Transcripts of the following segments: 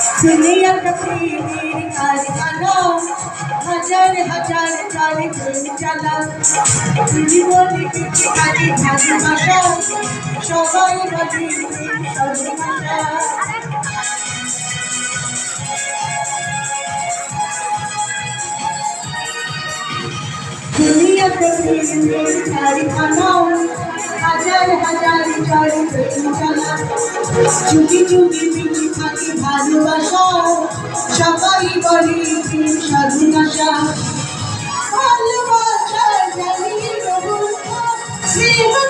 दुनिया का पीर कारखाना हज़ार हज़ार साल घूम चला জীবন পিছানি ঝাঁকি ভাষা সবাই বলি ভাষা দুনিয়া প্রতি ঝাড়ি খানা হাজার হাজার চারি প্রেমচালা চুপি চুপি পিঠে থাকে ভালোবাসা সবাই বলে প্রেম স্বাধীন ভালোবাসা জানি প্রেম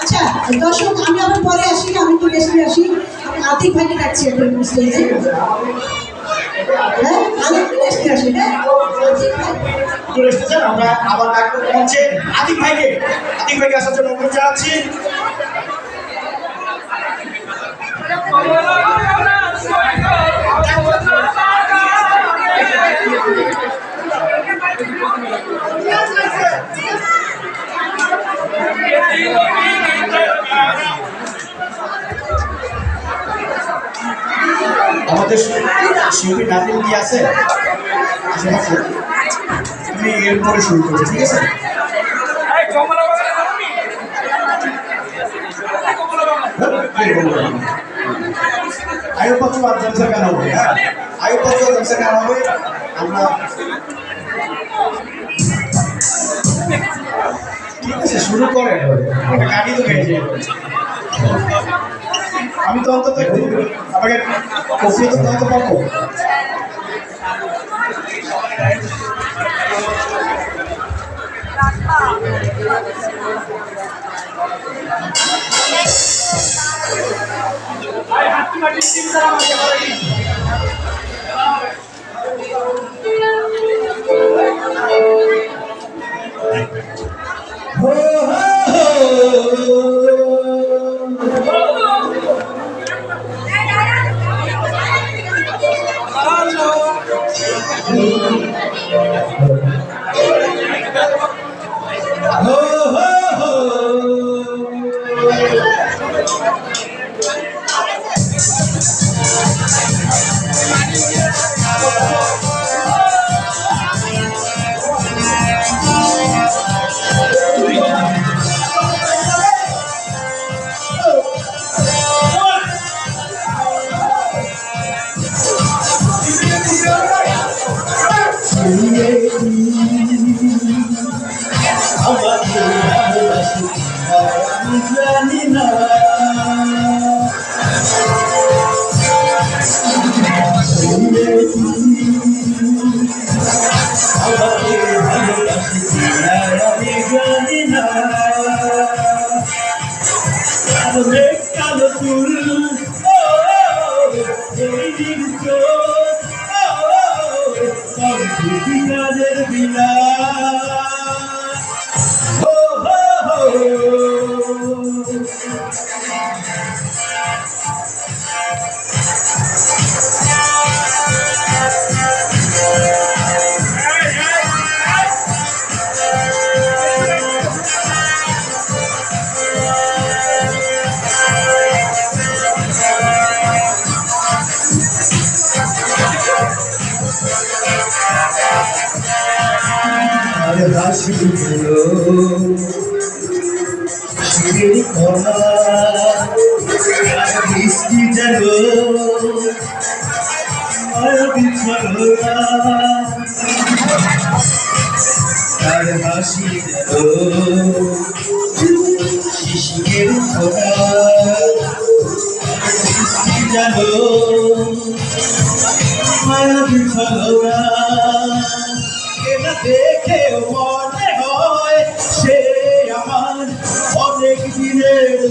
আচ্ছা দর্শক, আমি আবার পরে আসি, আমি একটু বেশি আসি। আমি আতিক ভাইকে ডাকছি এখন স্টেজে চলে এসেছেন আমরা আবার ডাক পৌঁছে আতিক ভাইকে আতিক ভাইকে আসার জন্য অনুরোধ জানাচ্ছি Thank you. শিল্পী নাতিন কি আছে আশেপাশে। তুমি এরপরে শুরু করছ ঠিক আছে? আয়ু পত্র আর জমসা কেন হবে হ্যাঁ? আয়ু পত্র জমসা কেন হবে? আমরা ঠিক আছে শুরু করে কাটি তো খেয়েছে আমি তো অন্তত আমাকে কফি তো অন্তত পাবো হো আমাকে হো আর হাসি হলো আর বৃষ্টি ছলনা আর হাসি যেন শিশিরের খোলা বৃষ্টি যেন মায়াবী ছলনা দেখে মনে கையிலே எடுத்து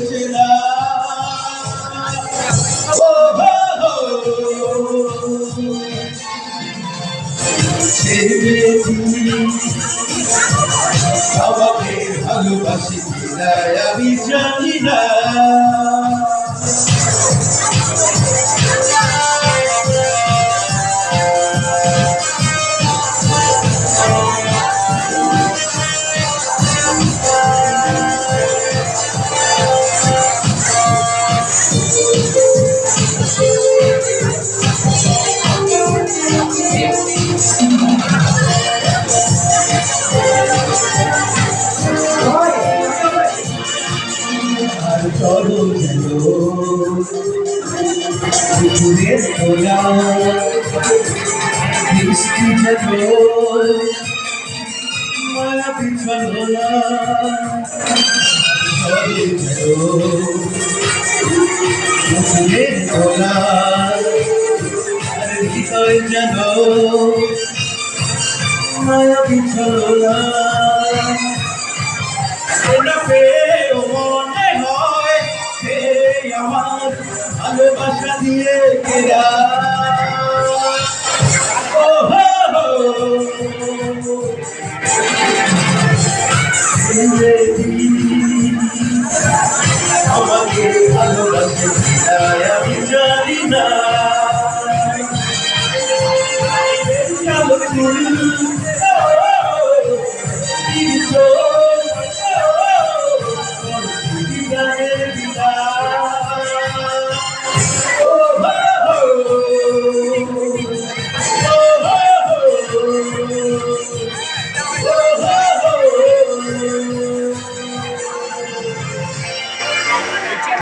যেন মায়া আর হৃদয় যেন মায়া পিছন হলা এটা পেয়েও মনে হয় আমার ভালোবাসা দিয়ে কেরা